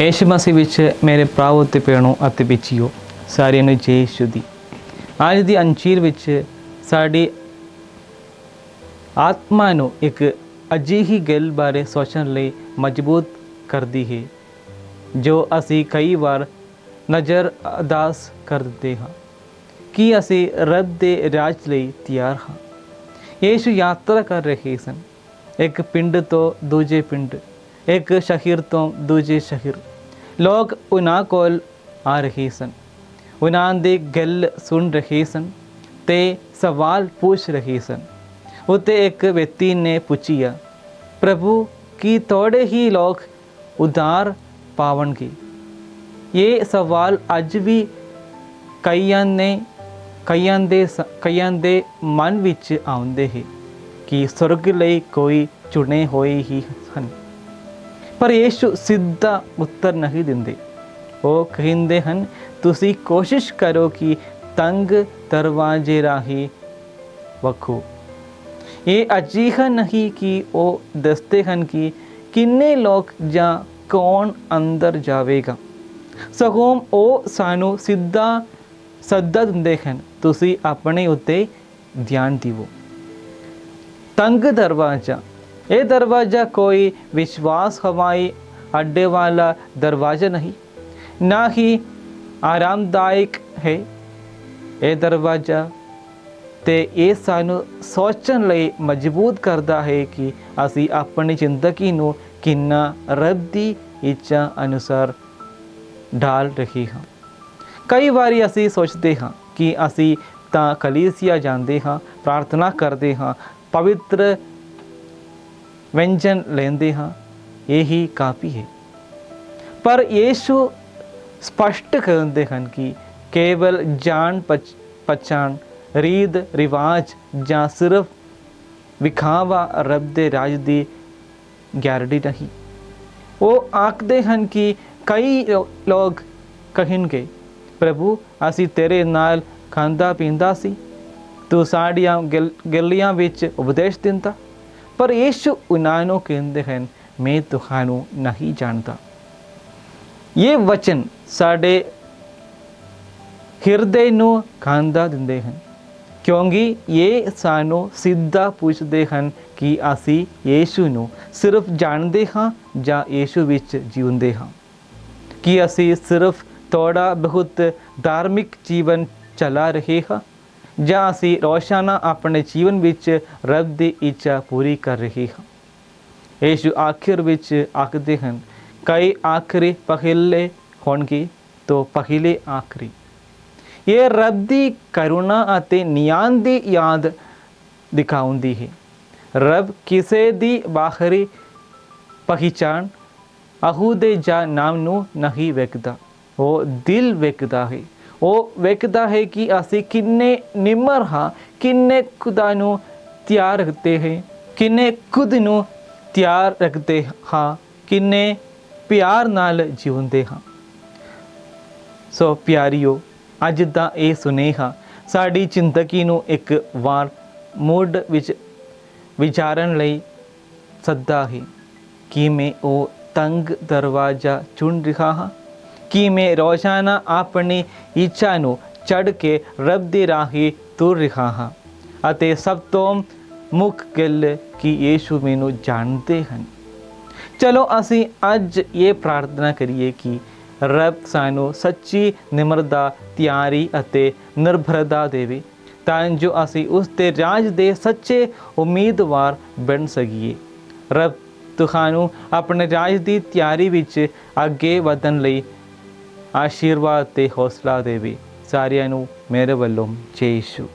ਯੇਸ਼ੂ ਮਸੀਹ ਵਿੱਚ ਮੇਰੇ ਭਰਾਵੋ ਤੇ ਭੈਣੋ ਅਤੇ ਬੱਚਿਓ ਸਾਰਿਆਂ ਨੂੰ ਜੈ ਯੇਸ਼ੂ ਦੀ ਅੱਜ ਦੀ ਅੰਚੀਰ ਵਿੱਚ ਸਾਡੀ ਆਤਮਾ ਨੂੰ ਇੱਕ ਅਜਿਹੀ ਗੱਲ ਬਾਰੇ ਸੋਚਣ ਲਈ ਮਜਬੂਤ ਕਰਦੀ ਹੈ ਜੋ ਅਸੀਂ ਕਈ ਵਾਰ ਨਜ਼ਰ ਅਦਾਸ ਕਰ ਦਿੰਦੇ ਹਾਂ ਕੀ ਅਸੀਂ ਰੱਬ ਦੇ ਰਾਜ ਲਈ ਤਿਆਰ ਹਾਂ ਯੇਸ਼ੂ ਯਾਤਰਾ ਕਰ ਰਹੇ ਸਨ ਇੱਕ ਪਿੰਡ ਤੋਂ ਦੂਜੇ ਪਿੰਡ ਇੱਕ ਸ਼ਹਿਰ ਤੋਂ ਦੂਜੇ ਸ਼ਹਿਰ ਲੋਕ ਉਹਨਾਂ ਕੋਲ ਆ ਰਹੇ ਸਨ। ਉਹਨਾਂ ਦੀ ਗੱਲ ਸੁਣ ਰਹੇ ਸਨ ਤੇ ਸਵਾਲ ਪੁੱਛ ਰਹੇ ਸਨ। ਉਤੇ ਇੱਕ ਵਿਅਕਤੀ ਨੇ ਪੁੱਛਿਆ, ਪ੍ਰਭੂ, ਕੀ ਤੋੜੇ ਹੀ ਲੋਕ ਉਦਾਰ ਪਾਵਣਗੇ? ਇਹ ਸਵਾਲ ਅੱਜ ਵੀ ਕਈਆਂ ਨੇ, ਕਈਆਂ ਦੇ ਸ- ਕਈਆਂ ਦੇ ਮਨ ਵਿੱਚ ਆਉਂਦੇ ਹੈ ਕਿ ਸੁਰਗ ਲਈ ਕੋਈ ਚੁਣੇ ਹੋਏ ਹੀ ਪਰ ਯੇਸ਼ੂ ਸਿੱਧਾ ਉੱਤਰ ਨਹੀਂ ਦਿੰਦੇ। ਉਹ ਕਹਿੰਦੇ ਹਨ, ਤੁਸੀਂ ਕੋਸ਼ਿਸ਼ ਕਰੋ ਕਿ ਤੰਗ ਦਰਵਾਜ਼ੇ ਰਾਹੀਂ ਵਖੋ। ਇਹ ਅਜਿਹਾ ਨਹੀਂ ਕਿ ਉਹ ਦੱਸਦੇ ਹਨ ਕਿ ਕਿੰਨੇ ਲੋਕ ਜਾਂ ਕੌਣ ਅੰਦਰ ਜਾਵੇਗਾ। ਸਗੋਂ ਉਹ ਸਾਨੂੰ ਸਿੱਧਾ ਸੱਦਾ ਦਿੰਦੇ ਹਨ, ਤੁਸੀਂ ਆਪਣੇ ਉੱਤੇ ਧਿਆਨ ਦਿਵੋ। ਤੰਗ ਦਰਵਾਜ਼ਾ ਇਹ ਦਰਵਾਜ਼ਾ ਕੋਈ ਵਿਸ਼ਵਾਸ ਹਵਾਈ ਅੱਡੇ ਵਾਲਾ ਦਰਵਾਜ਼ਾ ਨਹੀਂ, ਨਾ ਹੀ ਆਰਾਮਦਾਇਕ ਹੈ। ਇਹ ਦਰਵਾਜ਼ਾ ਤੇ ਇਹ ਸਾਨੂੰ ਸੋਚਣ ਲਈ ਮਜਬੂਰ ਕਰਦਾ ਹੈ ਕਿ ਅਸੀਂ ਆਪਣੀ ਜ਼ਿੰਦਗੀ ਨੂੰ ਕਿੰਨਾ ਰੱਬ ਦੀ ਇੱਛਾ ਅਨੁਸਾਰ ਢਾਲ ਰਹੇ ਹਾਂ। ਕਈ ਵਾਰੀ ਅਸੀਂ ਸੋਚਦੇ ਹਾਂ ਕਿ ਅਸੀਂ ਤਾਂ ਕਲੀਸਿਆ ਜਾਂਦੇ ਹਾਂ, ਪ੍ਰਾਰਥਨਾ ਕਰਦੇ ਹਾਂ, ਪਵਿੱਤਰ ਵਿਅੰਜਨ ਲੈਂਦੇ ਹਾਂ, ਇਹੀ ਕਾਫੀ ਹੈ। ਪਰ ਯੀਸ਼ੂ ਸਪਸ਼ਟ ਕਰਦੇ ਹਨ ਕਿ ਕੇਵਲ ਜਾਣ ਪਛ- ਪਛਾਣ, ਰੀਤ, ਰਿਵਾਜ ਜਾਂ ਸਿਰਫ ਵਿਖਾਵਾ ਰੱਬ ਦੇ ਰਾਜ ਦੀ ਗਾਰੰਟੀ ਨਹੀਂ। ਉਹ ਆਖਦੇ ਹਨ ਕਿ ਕਈ ਲੋਕ ਕਹਿਣਗੇ, ਪ੍ਰਭੂ, ਅਸੀਂ ਤੇਰੇ ਨਾਲ ਖਾਂਦਾ ਪੀਂਦਾ ਸੀ। ਤੂੰ ਸਾਡੀਆਂ ਗਿਲ- ਗਲੀਆਂ ਵਿੱਚ ਉਪਦੇਸ਼ ਦਿੰਦਾ। ਪਰ ਯੀਸ਼ੂ ਉਹਨਾਂ ਨੂੰ ਕਹਿੰਦੇ ਹਨ ਮੈਂ ਤੁਹਾਨੂੰ ਨਹੀਂ ਜਾਣਦਾ ਇਹ ਵਚਨ ਸਾਡੇ ਹਿਰਦੇ ਨੂੰ ਖਾਂਦਾ ਦਿੰਦੇ ਹਨ ਕਿਉਂਕਿ ਇਹ ਸਾਨੂੰ ਸਿੱਧਾ ਪੁੱਛਦੇ ਹਨ ਕਿ ਅਸੀਂ ਯੀਸ਼ੂ ਨੂੰ ਸਿਰਫ ਜਾਣਦੇ ਹਾਂ ਜਾਂ ਯੀਸ਼ੂ ਵਿੱਚ ਜਿਉਂਦੇ ਹਾਂ ਕਿ ਅਸੀਂ ਸਿਰਫ ਥੋੜਾ ਬਹੁਤ ਧਾਰਮਿਕ ਜੀਵਨ ਚਲਾ ਰਹੇ ਹਾਂ ਜਾਂ ਅਸੀਂ ਰੋਸ਼ਾਨਾ ਆਪਣੇ ਜੀਵਨ ਵਿੱਚ ਰੱਬ ਦੀ ਇੱਛਾ ਪੂਰੀ ਕਰ ਰਹੇ ਹਾਂ। ਯੇਸ਼ੂ ਆਖਿਰ ਵਿੱਚ ਆਖਦੇ ਹਨ, ਕਈ ਆਖਰੀ ਪਹਿਲੇ ਹੋਣਗੇ ਤੋਂ ਪਹਿਲੇ ਆਖਰੀ। ਇਹ ਰੱਬ ਦੀ ਕਰੁਣਾ ਅਤੇ ਨਿਆਂ ਦੀ ਯਾਦ ਦਿਖਾਉਂਦੀ ਹੈ। ਰੱਬ ਕਿਸੇ ਦੀ ਬਾਹਰੀ ਪਹਿਚਾਨ ਅਹੂਦੇ ਜਾਂ ਨਾਮ ਨੂੰ ਨਹੀਂ ਵੇਖਦਾ, ਉਹ ਦਿਲ ਵੇਖਦਾ ਹੈ। ਉਹ ਵੇਖਦਾ ਹੈ ਕਿ ਅਸੀਂ ਕਿੰਨੇ ਨਿਮਰ ਹਾਂ, ਕਿੰਨੇ ਖੁਦਾ ਨੂੰ ਤਿਆਰ ਰੱਖਦੇ ਹੈ, ਕਿੰਨੇ ਖੁਦ ਨੂੰ ਤਿਆਰ ਰੱਖਦੇ ਹਾਂ, ਕਿੰਨੇ ਪਿਆਰ ਨਾਲ ਜਿਉਂਦੇ ਹਾਂ। ਸੋ ਪਿਆਰਿਓ, ਅੱਜ ਦਾ ਇਹ ਸੁਨੇਹਾ ਸਾਡੀ ਜ਼ਿੰਦਗੀ ਨੂੰ ਇੱਕ ਵਾਰ ਮੂਡ ਵਿੱਚ ਵਿਚਾਰਨ ਲਈ ਸੱਦਾ ਹੈ ਕਿ ਮੈਂ ਉਹ ਤੰਗ ਦਰਵਾਜ਼ਾ ਚੁਣ ਰਿਹਾ ਹਾਂ ਕਿ ਮੈਂ ਰੋਜ਼ਾਨਾ ਆਪਣੀ ਇੱਛਾ ਨੂੰ ਚੜ ਕੇ ਰੱਬ ਦੀ ਰਾਹੀਂ ਤੁਰ ਰਿਹਾ ਹਾਂ ਅਤੇ ਸਭ ਤੋਂ ਮੁੱਖ ਗੱਲ ਕਿ ਯੀਸ਼ੂ ਮੈਨੂੰ ਜਾਣਦੇ ਹਨ ਚਲੋ ਅਸੀਂ ਅੱਜ ਇਹ ਪ੍ਰਾਰਥਨਾ ਕਰੀਏ ਕਿ ਰੱਬ ਸਾਨੂੰ ਸੱਚੀ ਨਿਮਰਤਾ ਤਿਆਰੀ ਅਤੇ ਨਿਰਭਰਤਾ ਦੇਵੇ ਤਾਂ ਜੋ ਅਸੀਂ ਉਸ ਦੇ ਰਾਜ ਦੇ ਸੱਚੇ ਉਮੀਦਵਾਰ ਬਣ ਸਕੀਏ ਰੱਬ ਤੁਹਾਨੂੰ ਆਪਣੇ ਰਾਜ ਦੀ ਤਿਆਰੀ ਵਿੱਚ ਅੱਗੇ ਵਧਣ ਲਈ ਆਸ਼ੀਰਵਾਦ ਤੇ ਹੌਸਲਾ ਦੇਵੇ ਸਾਰਿਆਂ ਨੂੰ ਮੇਰੇ ਵੱਲੋਂ ਜੈ ਯਿਸੂ